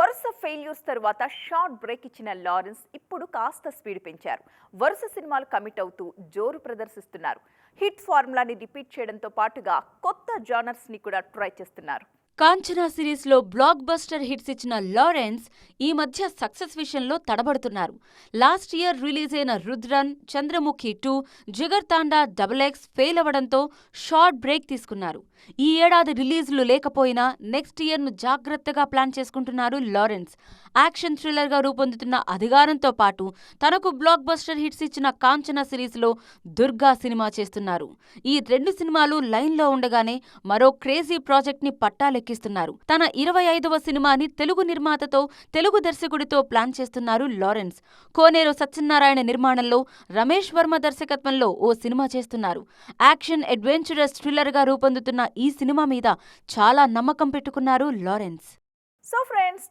వరుస ఫెయిల్యూర్స్ తర్వాత short break ఇచ్చిన లారెన్స్ ఇప్పుడు కాస్త స్పీడ్ పెంచారు. వరుస సినిమాలు కమిట్ అవుతూ జోరు ప్రదర్శిస్తున్నారు. హిట్ ఫార్ములాని రిపీట్ చేయడంతో పాటుగా కొత్త జానర్స్ని కూడా ట్రై చేస్తున్నారు. కాంచనా సిరీస్లో బ్లాక్ బస్టర్ హిట్స్ ఇచ్చిన లారెన్స్ ఈ మధ్య సక్సెస్ విషయంలో తడబడుతున్నారు. లాస్ట్ ఇయర్ రిలీజ్ అయిన Rudhran Chandramukhi two Jigarthanda double X fail అవ్వడంతో షార్ట్ బ్రేక్ తీసుకున్నారు. ఈ ఏడాది రిలీజ్లు లేకపోయినా నెక్స్ట్ ఇయర్ను జాగ్రత్తగా ప్లాన్ చేసుకుంటున్నారు లారెన్స్. యాక్షన్ థ్రిల్లర్గా రూపొందుతున్న అధికారంతో పాటు తనకు బ్లాక్ బస్టర్ హిట్స్ ఇచ్చిన కాంచనా సిరీస్లో దుర్గా సినిమా చేస్తున్నారు. ఈ రెండు సినిమాలు లైన్లో ఉండగానే మరో క్రేజీ ప్రాజెక్ట్ని పట్టాలెక్కి తెరకెక్కిస్తున్నారు. తన ఇరవై ఐదవ సినిమాని తెలుగు నిర్మాతతో తెలుగు దర్శకుడితో ప్లాన్ చేస్తున్నారు లారెన్స్. కోనేరు సత్యనారాయణ నిర్మాణంలో రమేష్ వర్మ దర్శకత్వంలో ఓ సినిమా చేస్తున్నారు. యాక్షన్ అడ్వెంచరస్ థ్రిల్లర్గా రూపొందుతున్న ఈ సినిమా మీద చాలా నమ్మకం పెట్టుకున్నారు లారెన్స్. So friends